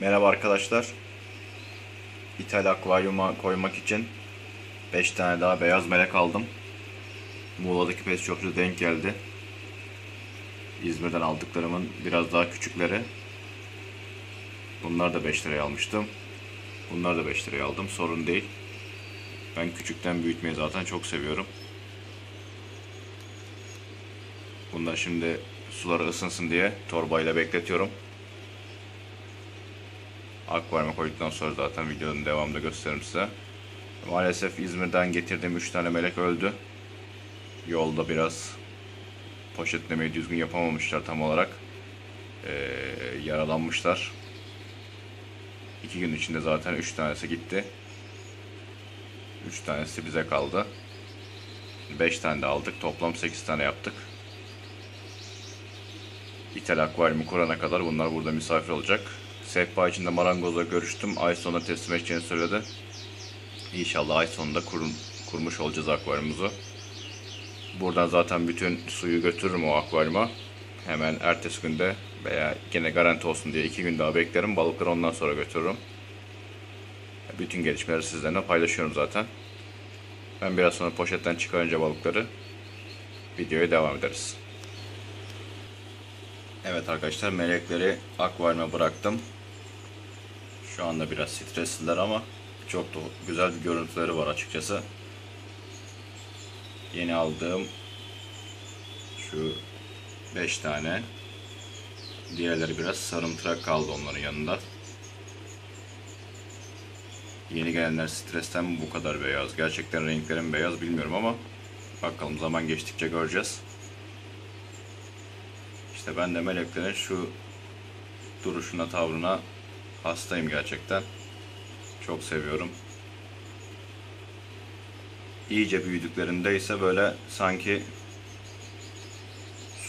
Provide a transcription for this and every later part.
Merhaba arkadaşlar. İthal akvaryuma koymak için 5 tane daha beyaz melek aldım. Muğla'daki pet shop'ta denk geldi. İzmir'den aldıklarımın biraz daha küçükleri. Bunlar da 5 liraya almıştım. Bunlar da 5 liraya aldım. Sorun değil. Ben küçükten büyütmeyi zaten çok seviyorum. Bunlar şimdi suları ısınsın diye torbayla bekletiyorum. Akvaryuma koyduktan sonra zaten videonun devamında gösteririm size. Maalesef İzmir'den getirdiğim 3 tane melek öldü. Yolda biraz poşetlemeyi düzgün yapamamışlar tam olarak. Ee, yaralanmışlar. 2 gün içinde zaten 3 tanesi gitti. 3 tanesi bize kaldı. 5 tane de aldık. Toplam 8 tane yaptık. İthal akvaryumu kurana kadar bunlar burada misafir olacak. Sehpa içinde marangozla görüştüm. Ay sonunda teslim edeceğini söyledi. İnşallah ay sonunda kurun, kurmuş olacağız akvaryumumuzu. Buradan zaten bütün suyu götürürüm o akvaryuma. Hemen ertesi günde veya gene garanti olsun diye iki gün daha beklerim. Balıkları ondan sonra götürürüm. Bütün gelişmeleri sizlerle paylaşıyorum zaten. Ben biraz sonra poşetten çıkarınca balıkları videoya devam ederiz. Evet arkadaşlar melekleri akvaryuma bıraktım. Şu anda biraz stresliler ama çok da güzel bir görüntüleri var açıkçası. Yeni aldığım şu 5 tane. Diğerleri biraz sarımtırak kaldı onların yanında. Yeni gelenler stresten mi bu kadar beyaz? Gerçekten renklerin beyaz bilmiyorum ama bakalım zaman geçtikçe göreceğiz. İşte ben de meleklerin şu duruşuna, tavrına hastayım gerçekten. Çok seviyorum. İyice büyüdüklerinde ise böyle sanki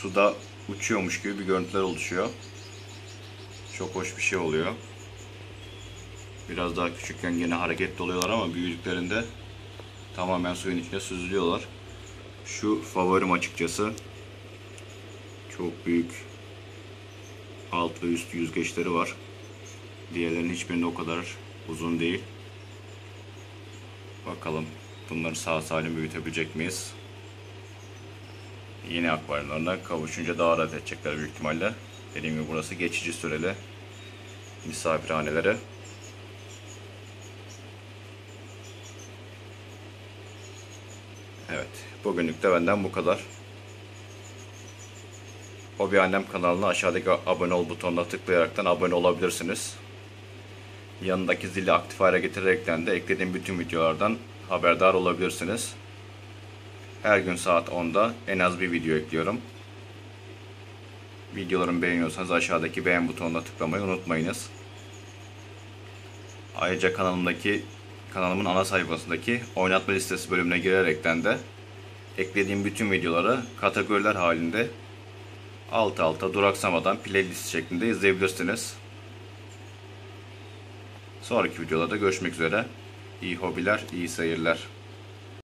suda uçuyormuş gibi bir görüntüler oluşuyor. Çok hoş bir şey oluyor. Biraz daha küçükken gene hareketli oluyorlar ama büyüdüklerinde tamamen suyun içine süzülüyorlar. Şu favorim açıkçası. Çok büyük alt ve üst yüzgeçleri var. Diğerlerinin hiçbirinde o kadar uzun değil. Bakalım bunları sağ salim büyütebilecek miyiz? Yeni akvaryumlarına kavuşunca daha rahat edecekler büyük ihtimalle. Dediğim gibi burası geçici süreli misafirhaneleri. Evet, bugünlük de benden bu kadar. Hobi Annem kanalına aşağıdaki abone ol butonuna tıklayaraktan abone olabilirsiniz. Yanındaki zili aktif hale getirerekten de eklediğim bütün videolardan haberdar olabilirsiniz. Her gün saat 10'da en az bir video ekliyorum. Videolarımı beğeniyorsanız aşağıdaki beğen butonuna tıklamayı unutmayınız. Ayrıca kanalımdaki kanalımın ana sayfasındaki oynatma listesi bölümüne girerekten de eklediğim bütün videoları kategoriler halinde alt alta duraksamadan playlist şeklinde izleyebilirsiniz. Sonraki videolarda görüşmek üzere. İyi hobiler, iyi seyirler.